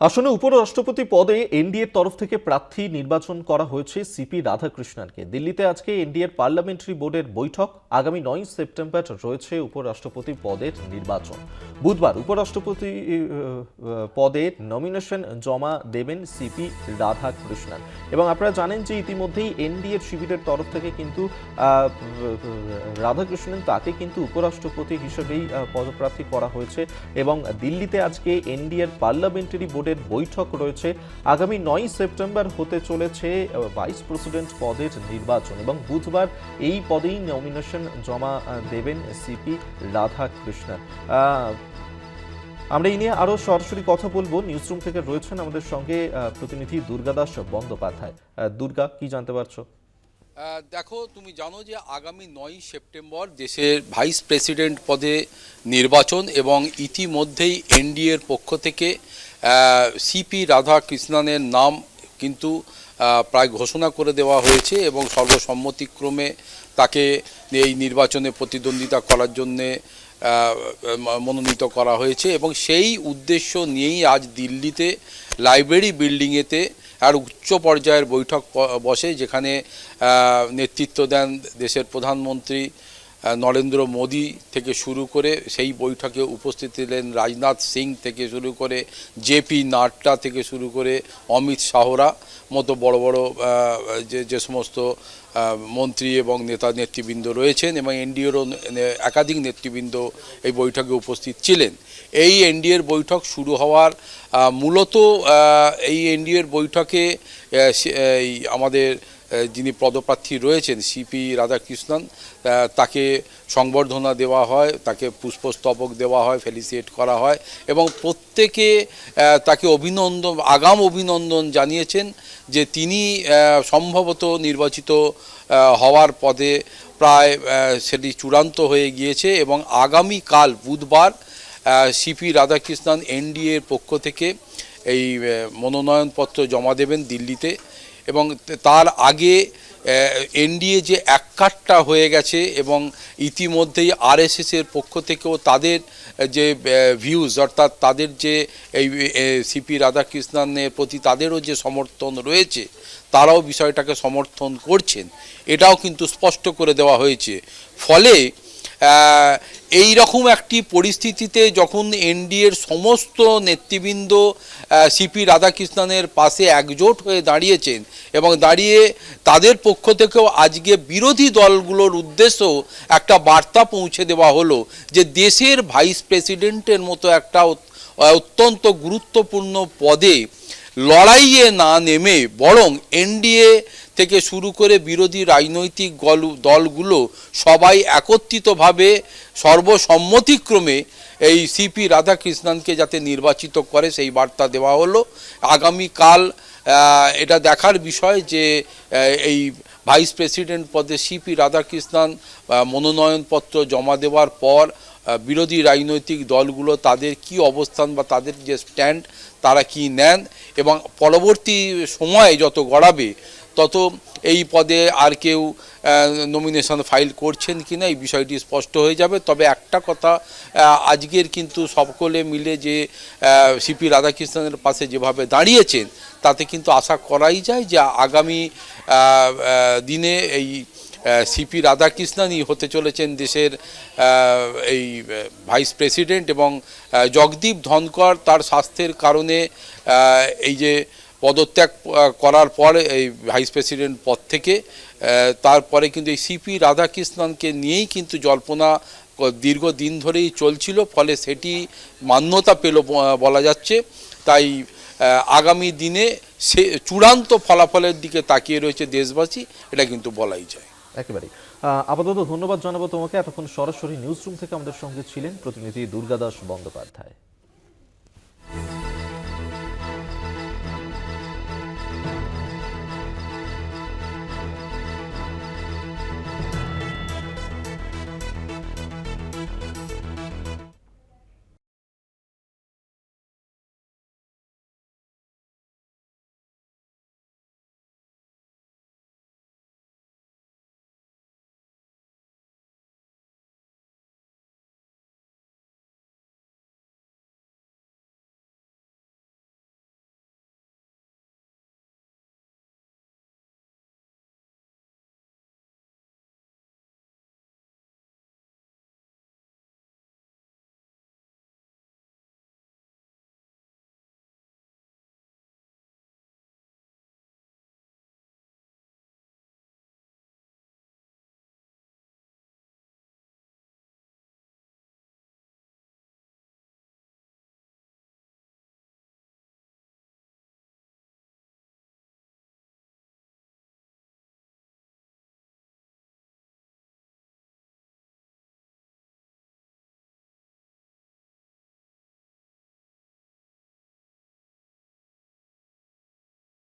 আসলে উপরাষ্ট্রপতি পদে এনডিএর তরফ থেকে প্রার্থী নির্বাচন করা হয়েছে সিপি রাধাকৃষ্ণনকে। দিল্লিতে আজকে এনডিএর পার্লামেন্টারি বোর্ডের বৈঠক। আগামী নয় সেপ্টেম্বর রয়েছে উপরাষ্ট্রপতি পদের নির্বাচন। বুধবার উপরাষ্ট্রপতি পদের নমিনেশন জমা দেবেন সিপি রাধাকৃষ্ণন। এবং আপনারা জানেন যে ইতিমধ্যেই এনডিএর শিবিরের তরফ থেকে কিন্তু রাধাকৃষ্ণন তাকে কিন্তু উপরাষ্ট্রপতি হিসেবেই পদপ্রার্থী করা হয়েছে। এবং দিল্লিতে আজকে এনডিএর পার্লামেন্টারি বোর্ডের বৈঠক রয়েছে। আগামী নয় সেপ্টেম্বর হতে চলেছে ভাইস প্রেসিডেন্ট পদের নির্বাচন এবং বুধবার এই পদেই নমিনেশন জমা দেবেন সিপি রাধাকৃষ্ণন। আমরা এই নিয়ে আরও সরাসরি কথা বলব। নিউজরুম থেকে রয়েছেন আমাদের সঙ্গে প্রতিনিধি দুর্গাদাস বন্দ্যোপাধ্যায়। দুর্গা, কি জানতে পারছ? দেখো, তুমি জানো যে আগামী নয় সেপ্টেম্বর দেশের ভাইস প্রেসিডেন্ট পদে নির্বাচন এবং ইতিমধ্যেই এনডিএর পক্ষ থেকে সিপি রাধাকৃষ্ণনের নাম কিন্তু প্রায় ঘোষণা করে দেওয়া হয়েছে এবং সর্বসম্মতিক্রমে তাকে এই নির্বাচনে প্রতিদ্বন্দ্বিতা করার জন্যে মনোনীত করা হয়েছে এবং সেই উদ্দেশ্য নিয়েই আজ দিল্লিতে লাইব্রেরি বিল্ডিংয়েতে আর উচ্চ পর্যায়ের বৈঠক বসে, যেখানে নেতৃত্ব দেন দেশের প্রধানমন্ত্রী নরেন্দ্র মোদী থেকে শুরু করে সেই বৈঠকে উপস্থিত ছিলেন রাজনাথ সিং থেকে শুরু করে জেপি নাড্ডা থেকে শুরু করে অমিত শাহরা, মতো বড় বড় যে যে সমস্ত মন্ত্রী এবং নেতা নেতৃবৃন্দ রয়েছেন এবং এনডিএরও একাধিক নেতৃবৃন্দ এই বৈঠকে উপস্থিত ছিলেন। এই এনডিএর বৈঠক শুরু হওয়ার মূলত এই এনডিএর বৈঠকে আমাদের যিনি পদপ্রার্থী রয়েছেন সিপি রাধাকৃষ্ণন তাকে সংবর্ধনা দেওয়া হয়, তাকে পুষ্পস্তবক দেওয়া হয়, ফেলিসিয়েট করা হয় এবং প্রত্যেকে তাকে অভিনন্দন, আগাম অভিনন্দন জানিয়েছেন যে তিনি সম্ভবত নির্বাচিত হওয়ার পদে প্রায় সেটি চূড়ান্ত হয়ে গিয়েছে এবং আগামীকাল বুধবার সিপি রাধাকৃষ্ণন এনডিএর পক্ষ থেকে এই মনোনয়নপত্র জমা দেবেন দিল্লিতে। এবং তার আগে এনডিএ যে এককাট্টা হয়ে গেছে এবং ইতিমধ্যেই আরএসএসের পক্ষ থেকেও তাদের যে ভিউজ অর্থাৎ তাদের যে, এই সিপি রাধাকৃষ্ণনের প্রতি তাদেরও যে সমর্থন রয়েছে, তারাও বিষয়টাকে সমর্থন করছেন। এটাও কিন্তু স্পষ্ট করে দেওয়া হয়েছে। ফলে এই রকম একটি পরিস্থিতিতে যখন এনডিএর সমস্ত নেতৃবৃন্দ সিপি রাধাকৃষ্ণনের পাশে একজোট হয়ে দাঁড়িয়েছেন এবং দাঁড়িয়ে তাদের পক্ষ থেকেও আজকে বিরোধী দলগুলোর উদ্দেশ্য একটা বার্তা পৌঁছে দেওয়া হলো যে দেশের ভাইস প্রেসিডেন্টের মতো একটা অত্যন্ত গুরুত্বপূর্ণ পদে লড়াইয়ে না নেমে বরং এনডিএ থেকে শুরু করে বিরোধী রাজনৈতিক গল- দলগুলো সবাই একত্রিতভাবে সর্বসম্মতিক্রমে এই সিপি রাধাকৃষ্ণনকে যাতে নির্বাচিত করে সেই বার্তা দেওয়া হলো। আগামীকাল এটা দেখার বিষয় যে এই ভাইস প্রেসিডেন্ট পদে সিপি রাধাকৃষ্ণন মনোনয়নপত্র জমা দেওয়ার পর বিরোধী রাজনৈতিক দলগুলো তাদের কি অবস্থান বা তাদের যে স্ট্যান্ড তারা কি নেন এবং পরবর্তী সময়ে যত গড়াবে, তত এই পদে আর কেউ নমিনেশন ফাইল করছেন কি না এই বিষয়টি স্পষ্ট হয়ে যাবে। তবে একটা কথা আজকের কিন্তু সকলে মিলে যে সিপি রাধাকৃষ্ণনের পাশে যেভাবে দাঁড়িয়েছেন, তাতে কিন্তু আশা করাই যায় যে আগামী দিনে এই সিপি রাধাকৃষ্ণনই হতে চলেছেন দেশের এই ভাইস প্রেসিডেন্ট এবং জগদীপ ধনকর তার স্বাস্থ্যের কারণে এই যে পদত্যাগ করার পর এই ভাইস প্রেসিডেন্ট পদ থেকে তারপরে কিন্তু এই সিপি রাধাকৃষ্ণনকে নিয়েই কিন্তু জল্পনা দীর্ঘদিন ধরেই চলছিল, ফলে সেটি মান্যতা পেল বলা যাচ্ছে। তাই আগামী দিনে সে চূড়ান্ত ফলাফলের দিকে তাকিয়ে রয়েছে দেশবাসী, এটা কিন্তু বলাই যায়। একেবারেই। আপাতত ধন্যবাদ জানাব তোমাকে। এতক্ষণ সরাসরি নিউজরুম থেকে আমাদের সঙ্গে ছিলেন প্রতিনিধি দুর্গাদাস বন্দ্যোপাধ্যায়।